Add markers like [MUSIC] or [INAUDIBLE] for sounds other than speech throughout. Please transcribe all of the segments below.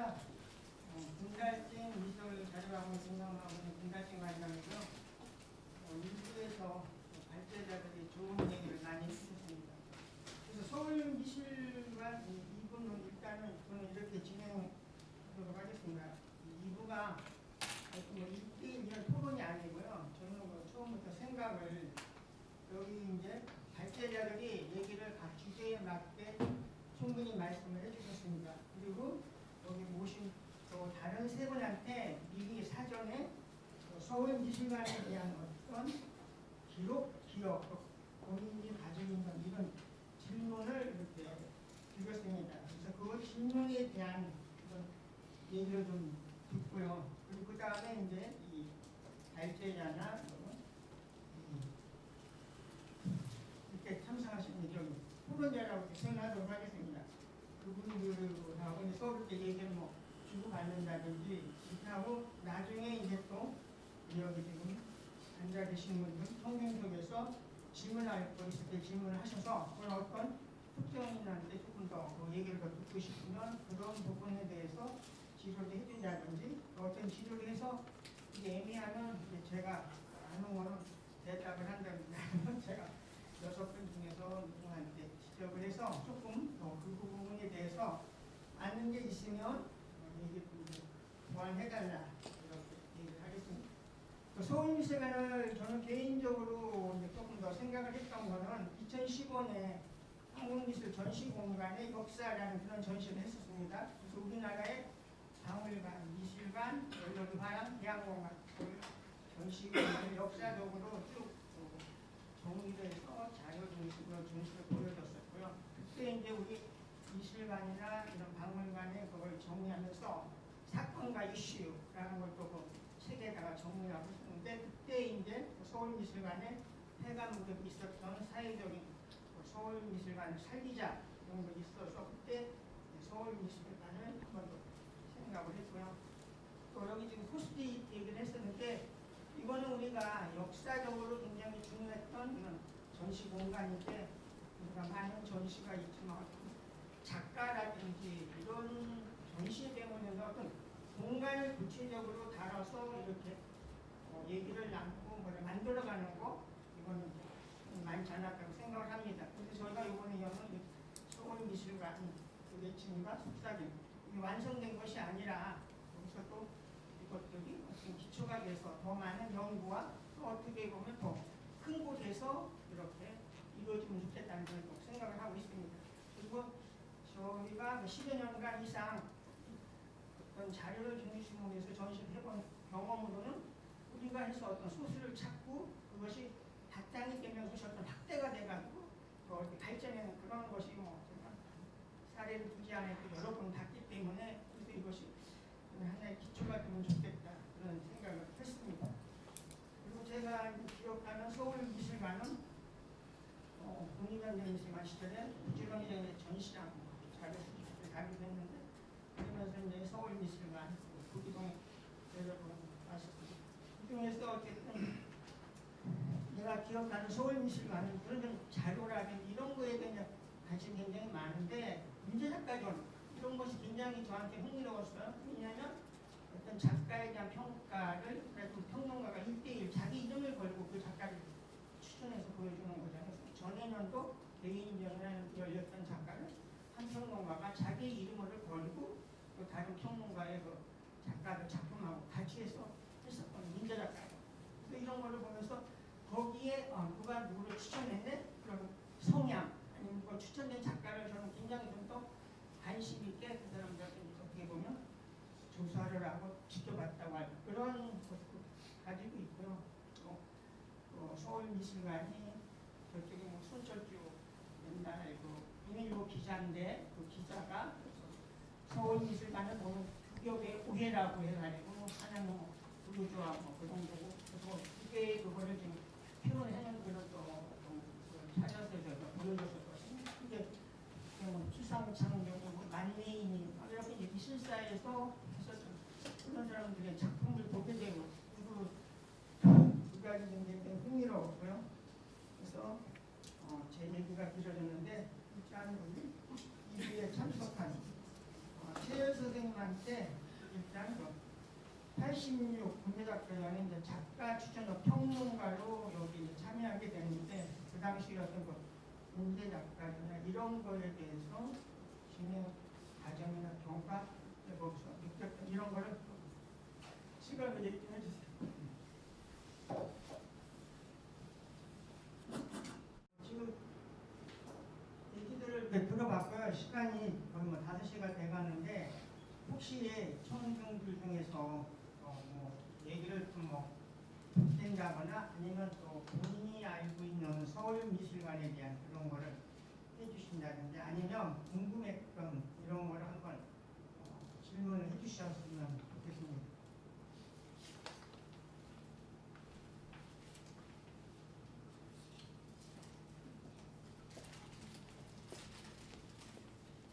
어, 분갈증 미술 자료하고 있는 분갈증 관련해서 어, 일부에서 발제자들이 좋은 얘기를 많이 해주셨습니다. 그래서 서울 미술관 이 2부는 일단은 저는 이렇게 진행하도록 하겠습니다. 이 2부가 뭐 1대1 토론이 아니고요. 저는 뭐 처음부터 생각을 여기 이제 발제자들이 얘기를 각 주제에 맞게 충분히 말씀을 해주셨습니다. 그리고 여기 모신 또 다른 세 분한테 미리 사전에 서울 미술관에 대한 어떤 기록, 기억, 또 본인이 가지고 있는 이런 질문을 이렇게 드렸습니다. 그래서 그 질문에 대한 그런 얘기를 좀 듣고요. 그리고 그 다음에 이제 이 발제자나 뭐 이렇게 참석하시는 여기 토론자라고 생각하도록 하겠습니다. 그분들하고 서로 이렇게 얘기를 뭐 주고받는다든지 하고 나중에 이제 또 여기 지금 앉아 계신 분들 통행 속에서 질문할 거 있을 때 질문을 하셔서 그런 어떤 특정인한테 조금 더 그 얘기를 더 듣고 싶으면 그런 부분에 대해서 지도를 해준다든지 어떤 지도를 해서 이게 애매하면 이제 제가 아는 거는 대답을 한다면 [LAUGHS] 제가 여섯 분 중에서 누구한테 지적을 해서 조금 더 그 부분에 대해서 아는 게 있으면 얘기 보완해달라 이렇게 얘기를 하겠습니다. 그 서울미술관을 저는 개인적으로 이제 조금 더 생각을 했던 거는 2015년에 한국미술 전시공간의 역사라는 그런 전시를 했었습니다. 그래서 우리나라의 박물관, 미술관, 화양, 대학공간 전시관을 역사적으로 쭉 정리를 해서 자료 중심으로 중심을 보여줬었고요. 그때 이제 우리 미술관이나 이런 박물관에 그걸 정리하면서 사건과 이슈라는 걸또 그 책에다가 정리하고 있었는데 그때 이제 서울미술관에 폐가 무덤 있었던 사회적인 그 서울미술관을 살리자 이런 거 있어서 그때 서울미술관을 한번 더 생각을 했고요. 또 여기 지금 포스트잇 얘기를 했었는데 이거는 우리가 역사적으로 굉장히 중요했던 전시 공간인데 우리가 많은 전시가 있지만 작가라든지 이런 전시에 대한 어떤 공간을 구체적으로 다뤄서 이렇게 어, 얘기를 나누고 뭐를 만들어가는 거 이거는 많지 않았다고 생각을 합니다. 그래서 저희가 이번에 여는 서울미술관 그 외침과 속삭임 완성된 것이 아니라 여기서 또 이것들이 지금 기초가 돼서 더 많은 연구와 또 어떻게 보면 더 큰 곳에서 이렇게 이루어지면 좋겠다는 걸 생각을 하고 있습니다. 그리고 저희가 10여 년간 이상 어떤 자료를 중심으로 해서 전시를 해본 경험으로는 해서 어떤 소수를 찾고 그것이 바탕이 되면 그것이 어떤 확대가 돼가지고 또 이렇게 발전하는 그런 것이 뭐 제가 사례를 두지 않아도 여러 번 봤기 때문에 그래서 이것이 하나의 기초가 되면 좋겠다 그런 생각을 했습니다. 그리고 제가 기억하는 서울미술관은 어, 국립현대 미술관 시절에 부지런히 전시장 자료를 가기도 했는데 그러면서 이제 서울미술관 구기동 여러분. 그 중에서 어쨌든 내가 기억하는 서울미술관은 그런 자료라든지 이런 거에 대한 관심이 굉장히 많은데 문제작가전 이런 것이 굉장히 저한테 흥미로웠어요. 왜냐하면 어떤 작가에 대한 평가를 그래도 평론가가 1대1 자기 이름을 걸고 그 작가를 추천해서 보여주는 거잖아요. 전에년도 개인전에 열렸던 작가를 한 평론가가 자기 이름을 걸고 또 다른 평론가의 그 작가들 작품하고 같이 해서 했었던 문제 작가예요. 그래서 이런 거를 보면서 거기에 어, 누가 누구를 추천했네? 그런 성향 아니면 그 추천된 작가를 저는 굉장히 좀 더 관심 있게 그 사람들한테 어떻게 보면 조사를 하고 지켜봤다고 할 그런 것도 가지고 있고요. 또, 또 서울미술관이 저쪽에 뭐 손철주 옛날에 그 비밀보 기자인데 그 기자가 서울미술관을 보면 규격의 오해라고 해가지고 하나는 뭐 부르주아 뭐 그런 거고 그래서 그게 그거를 지금 표현하는 그런 또 저희가 보여줬었거든요. 근데 뭐 추상창조 뭐 만레인이 이렇게 미술사에서 그런 사람들의 작품을 보게 되고 그리고 두 가지 굉장히 흥미로웠고요. 그래서 어, 제 얘기가 길어졌는데 일단 우리 이부에 참석한 어, 최열 선생님 분한테 일단 그86 국내작가전에 이제 작가 추천으로 평론가로 여기 참여하게 되는데 그 당시 어떤 그 문제 작가나 이런 거에 대해서 진행 과정이나 경과 느꼈던 이런 거를 시간을 얘기 좀 해주세요. 지금 얘기들을 들어봤고요. 시간이 거의 뭐 5시가 돼가는데 혹시 청중들 중에서 어, 뭐 얘기를 좀뭐 된다거나 아니면 또 서울미술관에 대한 그런 거를 해주신다든지 아니면 궁금했던 이런 거를 한번 어, 질문을 해주셨으면 좋겠습니다.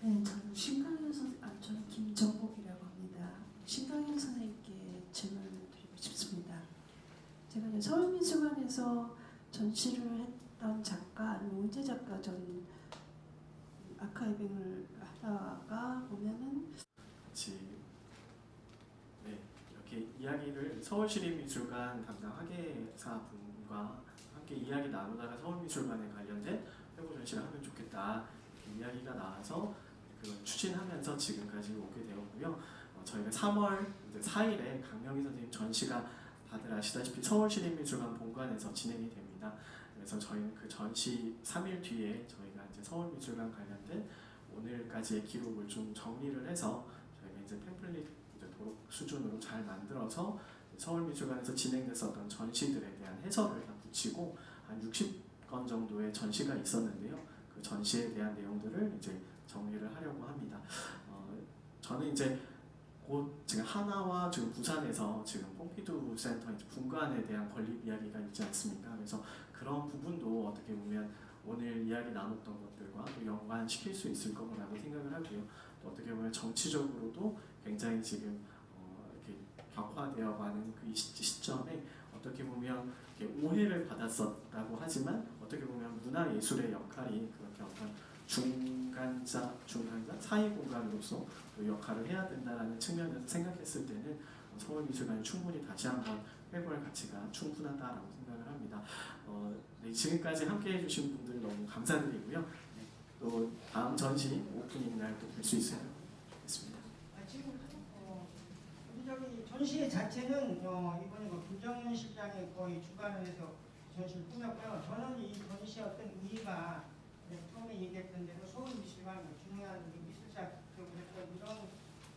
네, 신강현 선, 아, 저는 김정복이라고 합니다. 신강현 선생님께 질문을 드리고 싶습니다. 제가 서울미술관에서 전시를 했 던 작가, 문제 작가 전 아카이빙을 하다가 보면은 같이 네, 이렇게 이야기를 서울시립미술관 담당 학예사 분과 함께 이야기 나누다가 서울미술관에 관련된 회고 전시를 하면 좋겠다 이렇게 이야기가 나와서 그걸 추진하면서 지금까지 오게 되었고요. 어, 저희가 3월 이제 4일에 강명희 선생님 전시가 다들 아시다시피 서울시립미술관 본관에서 진행이 됩니다. 그래서 저희는 그 전시 3일 뒤에 저희가 이제 서울미술관 관련된 오늘까지의 기록을 좀 정리를 해서 저희가 이제 팸플릿 이제 도록 수준으로 잘 만들어서 서울미술관에서 진행됐었던 전시들에 대한 해설을 다 붙이고 한 60건 정도의 전시가 있었는데요. 그 전시에 대한 내용들을 이제 정리를 하려고 합니다. 어, 저는 이제 곧 지금 하나와 지금 부산에서 지금 pompidu 센터 이제 분관에 대한 건립 이야기가 있지 않습니까? 그래서 그런 부분도 어떻게 보면 오늘 이야기 나눴던 것들과 또 연관시킬 수 있을 거라고 생각을 하고요. 또 어떻게 보면 정치적으로도 굉장히 지금 어, 이렇게 격화되어 가는 그이 시- 시점에 어떻게 보면 오해를 받았었다고 하지만 어떻게 보면 문화예술의 역할이 그렇게 어떤 중간자, 중간자, 사이 공간으로서 또 역할을 해야 된다라는 측면에서 생각했을 때는 어, 서울미술관이 충분히 다시 한번 회고할 가치가 충분하다라고 생각을 합니다. 어, 네, 지금까지 함께해 주신 분들 너무 감사드리고요. 네, 또 다음 전시 오프닝 날또뵐수 있으면 좋겠습니다. 아, 지금 어, 저기 전시 자체는 어, 이번에 그 김정현 실장이 거의 주관을 해서 전시를 꾸몄고요. 저는 이 전시의 어떤 의의가 네, 처음에 얘기했던 대로 서울미술관 뭐 중요한 이 미술사 쪽에서 이런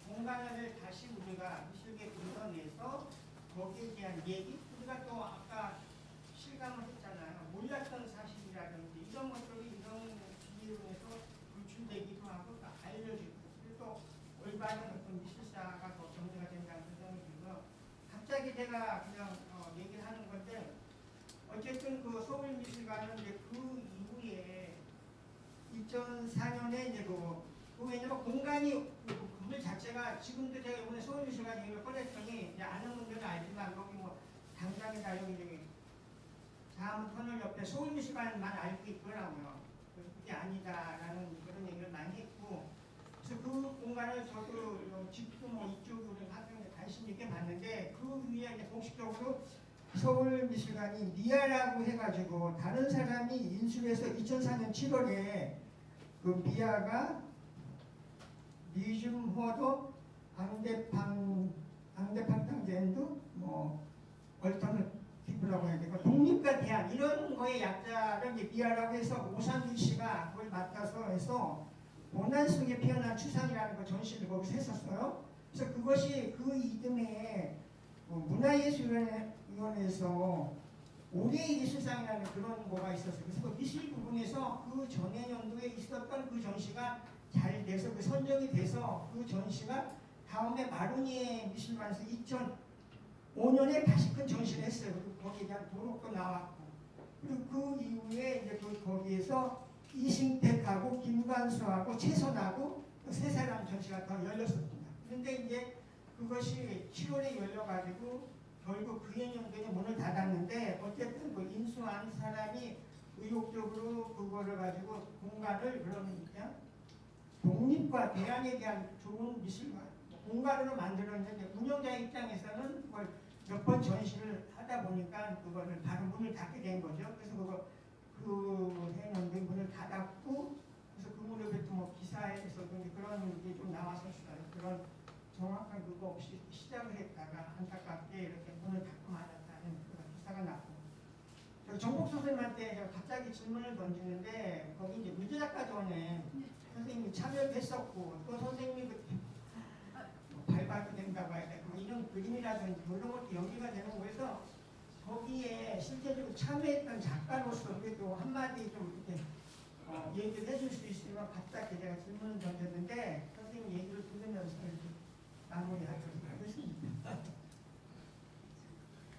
공간을 다시 우리가 미술계 불러내서 거기에 대한 얘기 우리가 또 아까 실감을 했잖아요. 몰랐던 사실이라든지 이런 것들이 이런 비유에서 노출되기도 하고 또 알려지고 그리고 또 올바른 어떤 미술사가 더 정리가 된다는 생각이 들고요. 갑자기 제가 그냥 어, 얘기를 하는 건데 어쨌든 그 서울미술관은 이제 그 이후에 2004년에 이제 그, 그 왜냐면 공간이 그 건물 지금도 제가 이번에 서울미술관 얘기를 꺼냈더니 이제 아는 분들은 알지만 여기 뭐 당장이다 여기 저기 다음 터널 옆에 서울미술관만 알고 있더라고요. 그래서 그게 아니다라는 그런 얘기를 많이 했고 그래서 그 공간을 저도 요 집도 뭐 이쪽으로 학생들 관심 있게 봤는데 그 위에 이제 공식적으로 서울미술관이 미아라고 해가지고 다른 사람이 인수해서 2004년 7월에 그 미아가 미즘 호도 앙대팡 앙대팡탕젠도 뭐 얼터너티브라고 해야 되고 독립과 대안 이런 거의 약자를 이제 미아라고 해서 오상규 씨가 그걸 맡아서 해서 원한 속에 피어난 추상이라는 거 전시를 거기서 했었어요. 그래서 그것이 그 이듬해 뭐 문화예술위원회에서 올해의 예술상이라는 그런 거가 있었어요. 그래서 그 미술 부분에서 그 전해 연도에 있었던 그 전시가 잘 돼서 그 선정이 돼서 그 전시가 다음에 마로니에 미술관에서 2005년에 다시 큰 전시를 했어요. 거기에 대한 도록도 나왔고 그리고 그 이후에 이제 그 거기에서 이승택하고 김관수하고 최선하고 그 세 사람 전시가 더 열렸습니다. 그런데 이제 그것이 7월에 열려가지고 결국 그 해년도에 문을 닫았는데 어쨌든 그 인수한 사람이 의욕적으로 그거를 가지고 공간을 그러니까 독립과 대안에 대한 좋은 미술관, 뭐 공간으로 만들었는데 운영자 입장에서는 그걸 몇 번 전시를 하다 보니까 그거를 바로 문을 닫게 된 거죠. 그래서 그거 그 해놓는데 문을 닫았고 그래서 그 문을 뭐 기사에서도 이제 그런 게 좀 나왔었어요. 그런 정확한 그거 없이 시작을 했다가 안타깝게 이렇게 문을 닫고 말았다는 그런 기사가 났고 저 정복 선생님한테 갑자기 질문을 던지는데 거기 이제 무지작가 전에 선생님이 참여를 했었고 또 선생님이 그 뭐 발바도 된다고 해야 되고 뭐 이런 그림이라든지 뭐 이런 것도 연기가 되는 거에서 거기에 실제적으로 참여했던 작가로서 그래도 한마디 좀 이렇게 어, 얘기를 해줄 수 있으면 갑자기 제가 질문을 던졌는데 선생님 얘기를 들으면서 이렇게 마무리하도록 하겠습니다.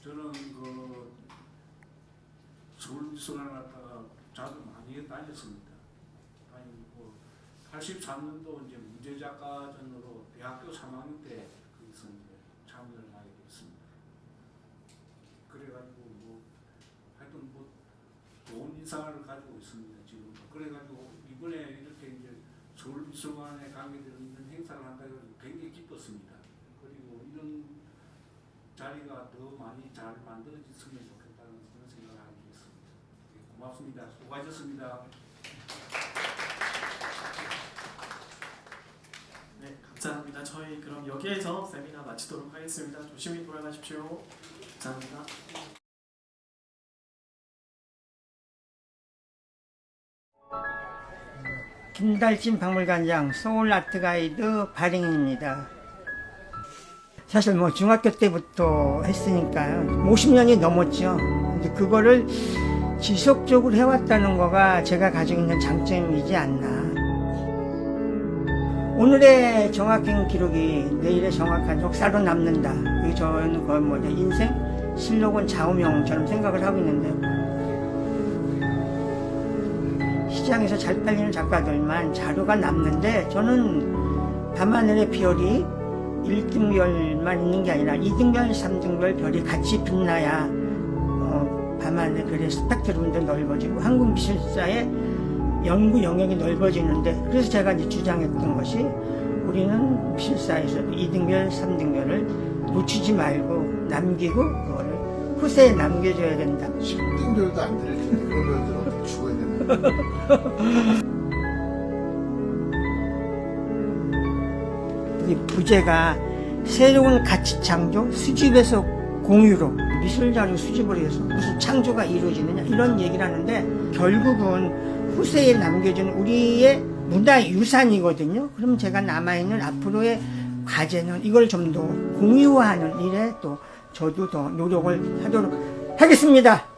저는 그 서울 미술관 갔다가 자주 많이 다녔습니다. 다니고 83년도 이제 문제작가전으로 대학교 3학년 때 거기서 참여를 하게 됐습니다. 그래가지고 뭐 하여튼 뭐 좋은 인상을 가지고 있습니다 지금. 그래가지고 이번에 이렇게 이제 서울미술관에 가게 되는 행사를 한다고 굉장히 기뻤습니다. 그리고 이런 자리가 더 많이 잘 만들어졌으면 좋겠다는 생각을 하고 있습니다. 예, 고맙습니다. 수고하셨습니다. 네, 감사합니다. 저희 그럼 여기에서 세미나 마치도록 하겠습니다. 조심히 돌아가십시오. 감사합니다. 김달진 박물관장 서울 아트 가이드 발행입니다. 사실 뭐 중학교 때부터 했으니까요. 50년이 넘었죠. 근데 그거를 지속적으로 해왔다는 거가 제가 가지고 있는 장점이지 않나. 오늘의 정확한 기록이 내일의 정확한 역사로 남는다. 그게 저는 거의 뭐 이제 인생 실록은 좌우명처럼 생각을 하고 있는데 시장에서 잘 팔리는 작가들만 자료가 남는데 저는 밤하늘의 별이 1등별만 있는 게 아니라 2등별, 3등별 별이 같이 빛나야 어, 밤하늘의 별의 스펙트럼도 넓어지고 한국 미술사의 연구 영역이 넓어지는데 그래서 제가 이제 주장했던 것이 우리는 미술사에서 2등별, 3등별을 놓치지 말고 남기고 그거를 후세에 남겨줘야 된다. 10등별도 안될 텐데 그러면 어떻게 죽어야 되는? 이 부제가 새로운 가치 창조, 수집에서 공유로 미술 자료 수집을 해서 무슨 창조가 이루어지느냐 이런 얘기를 하는데 결국은 후세에 남겨준 우리의 문화 유산이거든요. 그럼 제가 남아있는 앞으로의 과제는 이걸 좀 더 공유하는 일에 또 저도 더 노력을 하도록 하겠습니다.